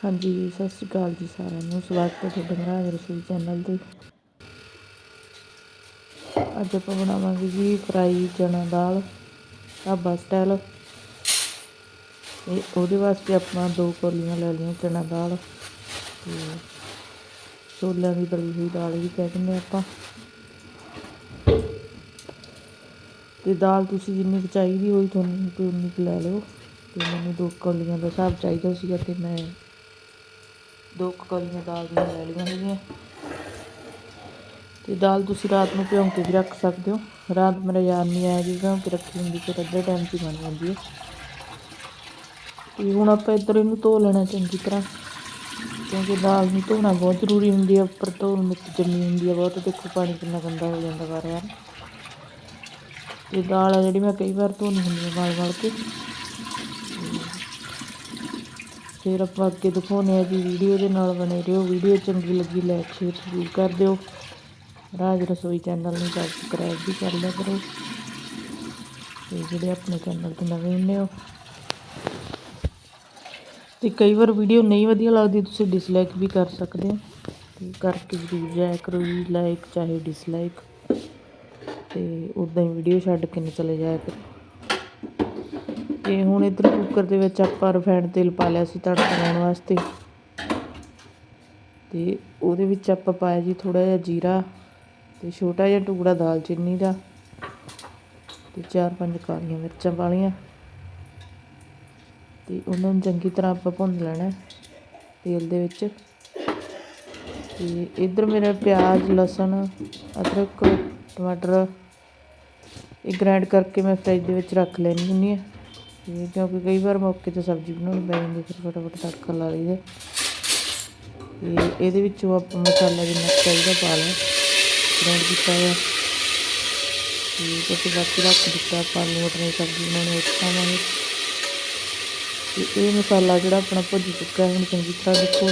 ਹਾਂਜੀ, ਸਤਿ ਸ਼੍ਰੀ ਅਕਾਲ ਜੀ ਸਾਰਿਆਂ ਨੂੰ। ਸਵਾਗਤ ਹੈ ਤੁਹਾਡਾ ਮਹਾਰਾਜ ਰਸੋਈ ਚੈਨਲ ਤੇ। ਅੱਜ ਆਪਾਂ ਬਣਾਵਾਂਗੇ ਜੀ ਫਰਾਈ ਚਨਾ ਦਾਲ, ਢਾਬਾ ਸਟਾਈਲ ਤੇ ਉਹਦੇ ਵਾਸਤੇ ਆਪਾਂ ਦੋ ਕੌਲੀਆਂ ਲੈ ਲਈਆਂ ਚਨਾ ਦਾਲ ਤੇ ਛੋਲਿਆਂ ਦੀ ਤਲੀ ਹੋਈ ਦਾਲ ਵੀ ਕਹਿ ਦਿੰਦੇ ਹਾਂ ਆਪਾਂ। ਤੇ ਦਾਲ ਤੁਸੀਂ ਜਿੰਨੀ ਕੁ ਚਾਹੀਦੀ ਹੋਈ ਤੁਹਾਨੂੰ, ਉਨੀ ਕੁ ਲੈ ਲਿਓ। ਤੇ ਮੈਨੂੰ ਦੋ ਕੌਲੀਆਂ ਦਾ ਹਿਸਾਬ ਚਾਹੀਦਾ ਸੀਗਾ ਤੇ ਮੈਂ ਦੋ ਕੁ ਕੌਲੀਆਂ ਦਾਲ ਦੀਆਂ ਲੈ ਲਈਆਂ ਹੈਗੀਆਂ। ਤੇ ਦਾਲ ਤੁਸੀਂ ਰਾਤ ਨੂੰ ਭਿਉਂ ਕੇ ਵੀ ਰੱਖ ਸਕਦੇ ਹੋ। ਰਾਤ ਮੇਰਾ ਯਾਦ ਨਹੀਂ ਆਇਆ ਜੀ ਭਿਉਂ ਕੇ ਰੱਖੀ ਹੁੰਦੀ ਫਿਰ ਅੱਧੇ ਟਾਈਮ 'ਚ ਬਣ ਜਾਂਦੀ ਹੈ। ਤੇ ਹੁਣ ਆਪਾਂ ਇੱਧਰ ਇਹਨੂੰ ਧੋ ਲੈਣਾ ਚੰਗੀ ਤਰ੍ਹਾਂ, ਕਿਉਂਕਿ ਦਾਲ ਨੂੰ ਧੋਣਾ ਬਹੁਤ ਜ਼ਰੂਰੀ ਹੁੰਦੀ ਹੈ, ਉੱਪਰ ਧੋਣ ਮਿੱਟੀ ਜੰਮੀ ਹੁੰਦੀ ਹੈ ਬਹੁਤ। ਦੇਖੋ ਪਾਣੀ ਕਿੰਨਾ ਗੰਦਾ ਹੋ ਜਾਂਦਾ ਵਾਰ ਵਾਰ ਤੇ ਦਾਲ ਆ ਜਿਹੜੀ ਮੈਂ ਕਈ ਵਾਰ ਧੋਣੀ ਹੁੰਦੀ ਹੈ ਵਾਲ ਵਾਲ ਕੇ। ਫਿਰ ਆਪਾਂ ਅੱਗੇ ਦਿਖਾਉਂਦੇ ਆ ਜੀ ਵੀਡੀਓ ਦੇ ਨਾਲ ਬਣੇ ਰਹੋ। ਵੀਡੀਓ ਚੰਗੀ ਲੱਗੀ ਲਾਈਕ ਸ਼ੇਅਰ ਜ਼ਰੂਰ ਕਰ ਦਿਓ। ਰਾਜ ਰਸੋਈ ਚੈਨਲ ਨੂੰ ਸਬਸਕ੍ਰਾਈਬ ਵੀ ਕਰ ਲਿਆ ਕਰੋ। ਤੇ ਜਿਹੜੇ ਆਪਣੇ ਚੈਨਲ ਤੇ ਨਵੇਂ ਹੁੰਦੇ ਹੋ। ਤੇ ਕਈ ਵਾਰ ਵੀਡੀਓ ਨਹੀਂ ਵਧੀਆ ਲੱਗਦੀ, ਤੁਸੀਂ ਡਿਸਲਾਈਕ ਵੀ ਕਰ ਸਕਦੇ ਹੋ। ਤੇ ਕਰਕੇ ਜ਼ਰੂਰ ਜਾਇਆ ਕਰੋ ਜੀ ਲਾਈਕ ਚਾਹੇ ਡਿਸਲਾਈਕ ਤੇ ਉਦਾਂ ਹੀ ਵੀਡੀਓ ਛੱਡ ਕੇ ਨਾ ਚਲੇ ਜਾਇਆ ਕਰੋ। ਤੇ ਹੁਣ ਇੱਧਰ ਕੁੱਕਰ ਦੇ ਵਿੱਚ ਆਪਾਂ ਰਿਫਾਈਂਡ ਤੇਲ ਪਾ ਲਿਆ ਸੀ ਤੜਕਾ ਲਾਉਣ ਵਾਸਤੇ। ਤੇ ਉਹਦੇ ਵਿੱਚ ਆਪਾਂ ਪਾਇਆ ਜੀ ਥੋੜਾ ਜਿਹਾ ਜੀਰਾ ਤੇ ਛੋਟਾ ਜਿਹਾ ਟੁਕੜਾ ਦਾਲਚੀਨੀ ਦਾ ਤੇ ਚਾਰ ਪੰਜ ਕਾਲੀਆਂ ਮਿਰਚਾਂ ਪਾ ਲਈਆਂ। ਤੇ ਉਹਨਾਂ ਨੂੰ ਚੰਗੀ ਤਰ੍ਹਾਂ ਆਪਾਂ ਭੁੰਨ ਲੈਣਾ ਤੇਲ ਦੇ ਵਿੱਚ। ਤੇ ਇੱਧਰ ਮੇਰਾ ਪਿਆਜ਼, ਲਸਣ, ਅਦਰਕ, ਟਮਾਟਰ ਇਹ ਗ੍ਰਾਈਂਡ ਕਰਕੇ ਮੈਂ ਫ੍ਰਿਜ ਦੇ ਵਿੱਚ ਰੱਖ ਲੈਣੀ ਹੁੰਦੀ ਆ ਤੇ ਕਿਉਂਕਿ ਕਈ ਵਾਰ ਮੌਕੇ ਤੇ ਸਬਜ਼ੀ ਬਣਾਉਣੀ ਪੈ ਜਾਂਦੀ ਫਿਰ ਫਟਾਫਟ ਤੜਕਾ ਲਾ ਲਈਦਾ ਤੇ ਇਹਦੇ ਵਿੱਚੋਂ ਆਪਾਂ ਮਸਾਲਾ ਜਿੰਨਾ ਚਾਹੀਦਾ ਪਾ ਲਿਆ ਗ੍ਰਾਈਂਡ ਕੀਤਾ ਹੋਇਆ। ਤੇ ਕੁਝ ਬਾਕੀ ਰੱਖ ਦਿੱਤਾ, ਆਪਾਂ ਆਲੂ ਮਟਰ ਦੀ ਸਬਜ਼ੀ ਬਣਾਉਣੀ ਉਹ ਪਾਵਾਂਗੇ ਤੇ ਇਹ ਮਸਾਲਾ ਜਿਹੜਾ ਆਪਣਾ ਭੁੱਜ ਚੁੱਕਾ ਹੈ, ਹੁਣ ਚੰਗੀ ਤਰ੍ਹਾਂ ਦੇਖੋ।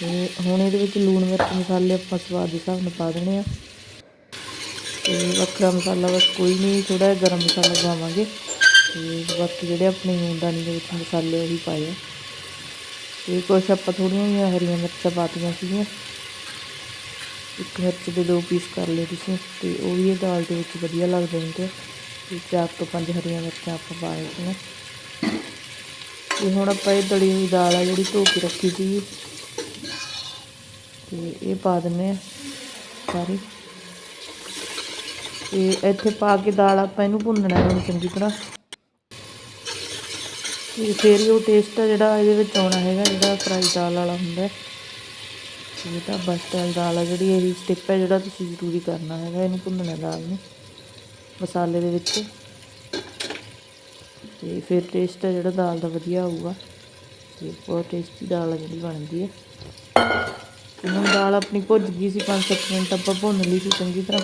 ਤੇ ਹੁਣ ਇਹਦੇ ਵਿੱਚ ਲੂਣ ਮਿਰਚ ਮਸਾਲੇ ਆਪਾਂ ਸਵਾਦ ਦੇ ਹਿਸਾਬ ਨਾਲ ਪਾ ਦੇਣੇ ਆ। ਤੇ ਵੱਖਰਾ ਮਸਾਲਾ ਬਸ ਕੋਈ ਨਹੀਂ ਥੋੜਾ ਜਿਹਾ ਗਰਮ ਮਸਾਲਾ ਪਾਵਾਂਗੇ। ਤੇ ਬਾਕੀ ਜਿਹੜੇ ਆਪਣੇ ਨੂਨਦਾਨੀ ਦੇ ਵਿੱਚ ਮਸਾਲੇ ਉਹ ਵੀ ਪਾਏ ਆ। ਤੇ ਕੁਛ ਆਪਾਂ ਥੋੜ੍ਹੀਆਂ ਜਿਹੀਆਂ ਹਰੀਆਂ ਮਿਰਚਾਂ ਪਾਤੀਆਂ ਸੀਗੀਆਂ। ਇੱਕ ਮਿਰਚ ਦੇ ਦੋ ਪੀਸ ਕਰ ਲਏ ਤੁਸੀਂ ਤੇ ਉਹ ਵੀ ਇਹ ਦਾਲ ਦੇ ਵਿੱਚ ਵਧੀਆ ਲੱਗਦੇ ਹੁੰਦੇ ਆ। ਤੇ ਚਾਰ ਤੋਂ ਪੰਜ ਹਰੀਆਂ ਮਿਰਚਾਂ ਆਪਾਂ ਪਾ ਦਿੱਤੀਆਂ। ਤੇ ਹੁਣ ਆਪਾਂ ਇਹ ਦਲੀ ਹੋਈ ਦਾਲ ਆ ਜਿਹੜੀ ਧੋ ਕੇ ਰੱਖੀ ਸੀ ਤੇ ਇਹ ਪਾ ਦਿੰਨੇ ਆ ਸਾਰੀ। ਤੇ ਇੱਥੇ ਪਾ ਕੇ ਦਾਲ ਆਪਾਂ ਇਹਨੂੰ ਭੁੰਨਣਾ ਹੈ ਚੰਗੀ ਤਰ੍ਹਾਂ। ਫਿਰ ਉਹ ਟੇਸਟ ਆ ਜਿਹੜਾ ਇਹਦੇ ਵਿੱਚ ਆਉਣਾ ਹੈਗਾ, ਜਿਹੜਾ ਫਰਾਈ ਦਾਲ ਵਾਲਾ ਹੁੰਦਾ ਇਹ ਤਾਂ ਬਸ ਦਾਲ ਆ ਜਿਹੜੀ ਇਹ ਸਟੈਪ ਹੈ ਜਿਹੜਾ ਤੁਸੀਂ ਜ਼ਰੂਰੀ ਕਰਨਾ ਹੈਗਾ, ਇਹਨੂੰ ਭੁੰਨਣਾ ਦਾਲ ਨੂੰ, ਮਸਾਲੇ ਦੇ ਵਿੱਚ। ਤੇ ਫਿਰ ਟੇਸਟ ਹੈ ਜਿਹੜਾ ਦਾਲ ਦਾ ਵਧੀਆ ਆਊਗਾ। ਤੇ ਬਹੁਤ ਟੇਸਟੀ ਦਾਲ ਆ ਜਿਹੜੀ ਬਣਦੀ ਹੈ। ਹੁਣ ਦਾਲ ਆਪਣੀ ਭੁੱਜ ਗਈ ਸੀ 5-7 ਮਿੰਟ ਆਪਾਂ ਭੁੰਨ ਲਈ ਸੀ ਚੰਗੀ ਤਰ੍ਹਾਂ।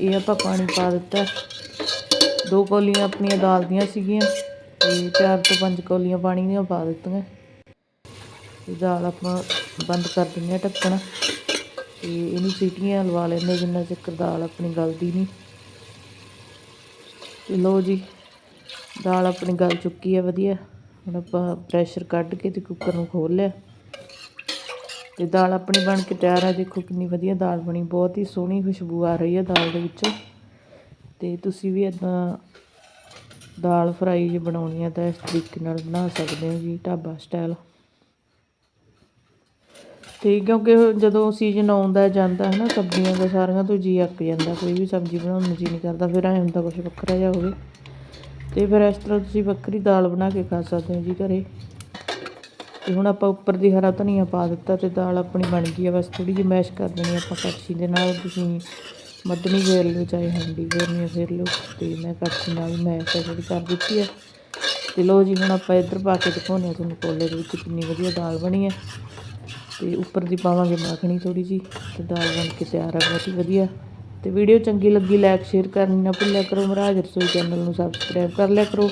ਇਹ ਆਪਾਂ ਪਾਣੀ ਪਾ ਦਿੱਤਾ। ਦੋ ਕੌਲੀਆਂ ਆਪਣੀਆਂ ਦਾਲ ਦੀਆਂ ਸੀਗੀਆਂ। ਤੇ ਚਾਰ ਤੋਂ ਪੰਜ ਕੌਲੀਆਂ ਪਾਣੀ ਦੀਆਂ ਪਾ ਦਿੱਤੀਆਂ। ਤੇ ਦਾਲ ਆਪਾਂ ਬੰਦ ਕਰ ਦਿੰਦੇ ਹਾਂ ਢੱਕਣ। ਤੇ ਇਹਨੂੰ ਸੀਟੀਆਂ ਲਵਾ ਲੈਂਦੇ ਜਿੰਨਾ ਚਿਰ ਦਾਲ ਆਪਣੀ ਗਲਦੀ ਨਹੀਂ। ਤੇ ਲਓ ਜੀ, ਦਾਲ ਆਪਣੀ ਗਲ ਚੁੱਕੀ ਹੈ ਵਧੀਆ। ਹੁਣ ਆਪਾਂ ਪ੍ਰੈਸ਼ਰ ਕੱਢ ਕੇ ਤੇ ਕੁੱਕਰ ਨੂੰ ਖੋਲ ਲਿਆ। ਤੇ ਦਾਲ ਆਪਣੀ ਬਣ ਕੇ ਤਿਆਰ ਹੈ ਦੇਖੋ ਕਿੰਨੀ ਵਧੀਆ ਦਾਲ ਬਣੀ। ਬਹੁਤ ਹੀ ਸੋਹਣੀ ਖੁਸ਼ਬੂ ਆ ਰਹੀ ਹੈ ਦਾਲ ਦੇ ਵਿੱਚੋਂ। ਤੇ ਤੁਸੀਂ ਵੀ ਇਦਾਂ ਦਾਲ ਫਰਾਈ ਜੇ ਬਣਾਉਣੀ ਹੈ ਤਾਂ ਇਸ ਤਰੀਕੇ ਨਾਲ ਬਣਾ ਸਕਦੇ ਹੋ ਜੀ, ਢਾਬਾ ਸਟਾਈਲ ਤੇ ਕਿਉਂਕਿ ਜਦੋਂ ਸੀਜ਼ਨ ਆਉਂਦਾ ਜਾਂਦਾ ਹੈ ਨਾ, ਸਬਜ਼ੀਆਂ ਦਾ ਸਾਰੀਆਂ ਤੋਂ ਜੀ ਅੱਕ ਜਾਂਦਾ, ਕੋਈ ਵੀ ਸਬਜ਼ੀ ਬਣਾਉਣ ਨੂੰ ਜੀ ਨਹੀਂ ਕਰਦਾ, ਫਿਰ ਐਂ ਹੁੰਦਾ ਕੁਝ ਵੱਖਰਾ ਜਿਹਾ ਹੋਵੇ। ਤੇ ਫਿਰ ਇਸ ਤਰ੍ਹਾਂ ਤੁਸੀਂ ਵੱਖਰੀ ਦਾਲ ਬਣਾ ਕੇ ਖਾ ਸਕਦੇ ਹੋ ਜੀ ਘਰੇ। ਤੇ ਹੁਣ ਆਪਾਂ ਉੱਪਰ ਦੀ ਹਰਾ ਧਨੀਆ ਪਾ ਦਿੱਤਾ ਤੇ ਦਾਲ ਆਪਣੀ ਬਣ ਗਈ ਹੈ ਬਸ ਥੋੜੀ ਜਿਹੀ ਮੈਸ਼ ਕਰ ਦੇਣੀ ਆਪਾਂ ਕੜਛੀ ਦੇ ਨਾਲ, ਤੁਸੀਂ ਮੱਧਣੀ ਵੇਰ ਲਓ ਚਾਹੇ ਹੰਡੀ ਫੇਰਨੀ ਫੇਰ ਲਓ ਤੇ ਮੈਂ ਕੜਛੀ ਨਾਲ ਮੈਸ਼ ਜਿਹੜੀ ਕਰ ਦਿੱਤੀ ਹੈ ਤੇ ਲਓ ਜੀ, ਹੁਣ ਆਪਾਂ ਇੱਧਰ ਪਾ ਕੇ ਦਿਖਾਉਂਦੇ ਹਾਂ ਤੁਹਾਨੂੰ ਕੋਲੇ ਦੇ ਵਿੱਚ ਕਿੰਨੀ ਵਧੀਆ ਦਾਲ ਬਣੀ ਹੈ ਤੇ ਉੱਪਰ ਦੀ ਪਾਵਾਂਗੇ ਮੱਖਣੀ ਥੋੜੀ ਜੀ ਤੇ ਦਾਲ ਬਣ ਕੇ ਤਿਆਰ ਹੈ ਬਹੁਤ ਹੀ ਵਧੀਆ। ਤੇ ਵੀਡੀਓ ਚੰਗੀ ਲੱਗੀ ਲਾਈਕ ਸ਼ੇਅਰ ਕਰਨੀ ਨਾ ਭੁੱਲਿਆ ਕਰੋ। ਮਹਾਰਾਜ ਰਸੋਈ ਚੈਨਲ ਨੂੰ ਸਬਸਕ੍ਰਾਈਬ ਕਰ ਲਿਆ ਕਰੋ।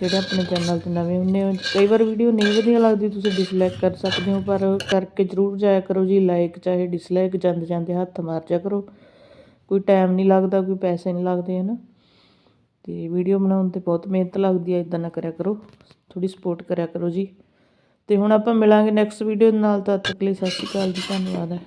ਜਿਹੜੇ ਆਪਣੇ ਚੈਨਲ ਤੇ ਨਵੇਂ ਹੁੰਦੇ ਹੋ, ਕਈ ਵਾਰ ਵੀਡੀਓ ਨਹੀਂ ਵਧੀਆ ਲੱਗਦੀ, ਤੁਸੀਂ ਡਿਸਲਾਈਕ ਕਰ ਸਕਦੇ ਹੋ, ਪਰ ਕਰਕੇ ਜ਼ਰੂਰ ਜਾਇਆ ਕਰੋ ਜੀ ਲਾਈਕ ਚਾਹੇ ਡਿਸਲਾਈਕ ਜਾਂਦੇ ਜਾਂਦੇ ਹੱਥ ਮਾਰ ਜਾ ਕਰੋ। ਕੋਈ ਟਾਈਮ ਨਹੀਂ ਲੱਗਦਾ, ਕੋਈ ਪੈਸੇ ਨਹੀਂ ਲੱਗਦੇ ਹੈ ਨਾ ਤੇ ਵੀਡੀਓ ਬਣਾਉਣ ਤੇ ਬਹੁਤ ਮਿਹਨਤ ਲੱਗਦੀ ਹੈ ਇਦਾਂ ਨਾ ਕਰਿਆ ਕਰੋ ਥੋੜੀ ਸਪੋਰਟ ਕਰਿਆ ਕਰੋ ਜੀ। ਤੇ ਹੁਣ ਆਪਾਂ ਮਿਲਾਂਗੇ ਨੈਕਸਟ ਵੀਡੀਓ ਨਾਲ, ਤਦ ਤੱਕ ਲਈ ਸਤਿ ਸ਼੍ਰੀ ਅਕਾਲ ਜੀ, ਧੰਨਵਾਦ ਹੈ।